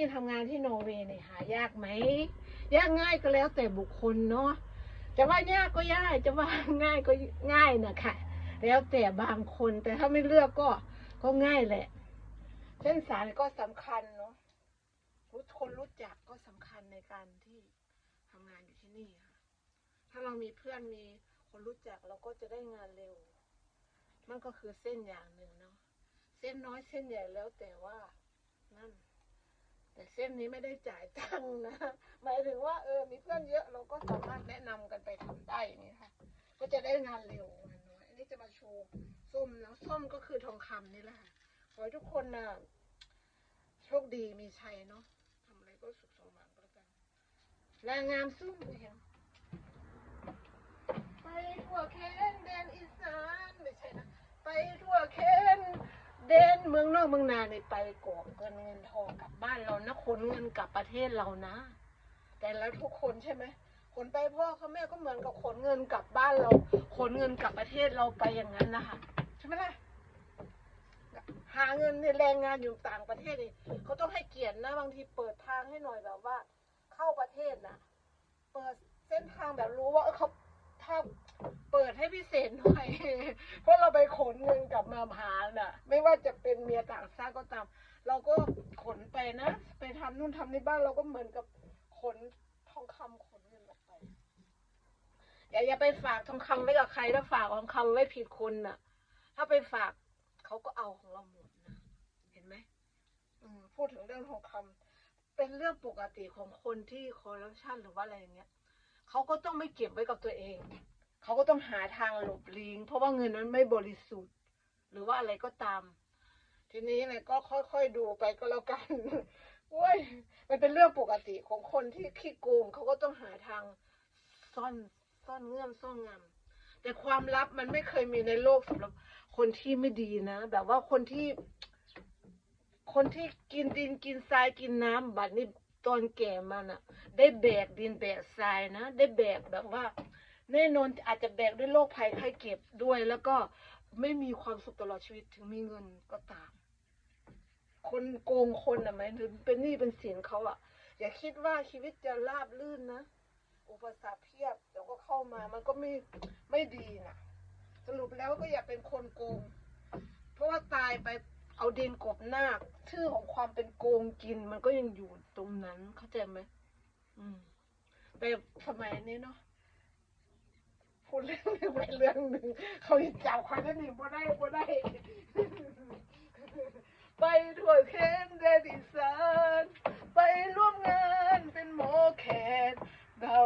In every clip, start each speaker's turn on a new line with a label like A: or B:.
A: ที่ทำงานที่นอร์เวย์เนี่ยหายากไหมยากง่ายก็แล้วแต่บุคคลเนาะจะว่ายากก็ยากจะว่าง่ายก็ง่ายนะค่ะแล้วแต่บางคนแต่ถ้าไม่เลือกก็ก็ง่ายแหละ เส้นสายก็สำคัญเนาะรู้คนรู้จักก็สำคัญในการที่ทำงานอยู่ที่นี่ค่ะ ถ้าเรามีเพื่อนมีคนรู้จักเราก็จะได้งานเร็ว มันก็คือเส้นอย่างหนึ่งเนาะ เส้นน้อยเส้นใหญ่แล้วแต่ว่านั่น แต่เส้นนี้ไม่ได้จ่ายตังค์นะ หมายถึงว่าเออ มีเพื่อนเยอะเราก็สามารถแนะนำกันไปทำได้นี้ค่ะ ก็จะได้งานเร็วนน้อยอันนี้จะมาโชว์ส้มแล้วส้มก็คือทองคำนี่แหละค่ะขอให้ทุกคนนะโชคดีมีชัยเนาะทำอะไรก็สุขสมหวังก็แล้วกันแรงงามซุ่มเองไปทั่วแค้นแดนอีสานไม่ใช่นะ ไปทั่วแค้น เมืองนอกเมืองนาในไปกอบเงินเงินทองกลับบ้านเรานะขนเงินกลับประเทศเรานะ แต่แล้วทุกคนใช่ไหมขนไปพ่อเขาแม่ก็เหมือนกับขนเงินกลับบ้านเราขนเงินกลับประเทศเราไปอย่างนั้นนะคะใช่ไหมล่ะหาเงินในแรงงานอยู่ต่างประเทศนี่เขาต้องให้เกียรตินะบางทีเปิดทางให้หน่อยแบบว่า เข้าประเทศนะเปิดเส้นทางแบบรู้ว่าเออเขาถ้า เปิดให้พิเศษหน่อย เพราะเราไปขนเงินกลับมาหาน่ะ ไม่ว่าจะเป็นเมียต่างชาติก็ตาม เราก็ขนไปนะ ไปทำนู่นทำนี่บ้านเราก็เหมือนกับขนทองคำขนเงินออกไป อย่าอย่าไปฝากทองคำไว้กับใครถ้าฝากทองคำไว้ผิดคนน่ะ ถ้าไปฝากเขาก็เอาของเราหมดนะ เห็นไหมมพูดถึงเรื่องทองคำเป็นเรื่องปกติของคนที่คอร์รัปชันหรือว่าอะไรอย่างเงี้ยเขาก็ต้องไม่เก็บไว้กับตัวเอง เขาก็ต้องหาทางหลบลีงเพราะว่าเงินนั้นไม่บริสุทธิ์ หรือว่าอะไรก็ตาม ทีนี้เนี่ยก็ค่อยๆดูไปก็แล้วกันโอ้ยมันเป็นเรื่องปกติของคนที่ขี้โกงเขาก็ต้องหาทางซ่อนซ่อนเงื่อนซ่อนงำแต่ความลับมันไม่เคยมีในโลกสำหรับคนที่ไม่ดีนะ แบบว่าคนที่ คนที่กินดินกินทรายกินน้ำบัดนี้ตอนแก่มันอะได้แบกดินแบกทรายนะ ได้แบกแบบว่า แน่นอนอาจจะแบกด้วยโรคภัยไข้เจ็บด้วย แล้วก็ไม่มีความสุขตลอดชีวิตถึงมีเงินก็ตาม คนโกงคนอะไหมถึงเป็นหนี้เป็นสินเขาอะอย่าคิดว่าชีวิตจะราบลื่นนะอุปสรรคเพียบเดี๋ยวก็เข้ามามันก็ไม่ไม่ดีนะสรุปแล้วก็อย่าเป็นคนโกง เพราะว่าตายไปเอาดินกบหน้าคชื่อของความเป็นโกงกิน มันก็ยังอยู่ตรงนั้นเข้าใจไหมอืมแต่สมัยนี้เนาะ พูดเรื่องหนึงไปเรื่องหนึ่งเขาจับใครได้หนึ่งบ่ได้บ่ได้ ไปทั่วเค้นแดนอีสานไปร่วมงานเป็นหมอแขนเรา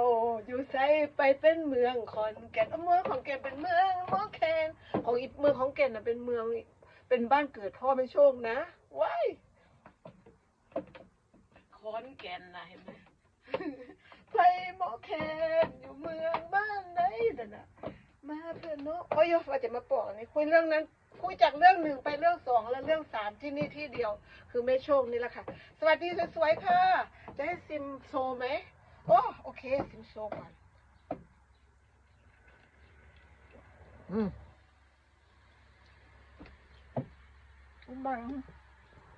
A: อยู่ใส่ไปเป็นเมืองขอนแก่นเอาเมืองของแก่นเป็นเมืองหมอแคนของอีกเมืองของแก่นน่ะเป็นเมืองเป็นบ้านเกิดพ่อไม่โชคนะว้ายขอนแก่นนะเห็นไหม ไปหมอแคนอยู่เมืองบ้านไหนแต่นน่ะมาเพื่อนเนาะโอ้ยว่าจะมาบอกอันนี้คุยเรื่องนั้นคุยจากเรื่องหนึ่งไปเรื่องสองแล้วเรื่องสามที่นี่ที่เดียว คือไม่โชคนี่แหละค่ะ สวัสดีสวยๆค่ะ จะให้ซิมโชว์ไหมโอ้โอเคซิมโชว์ก่อนอืมบัง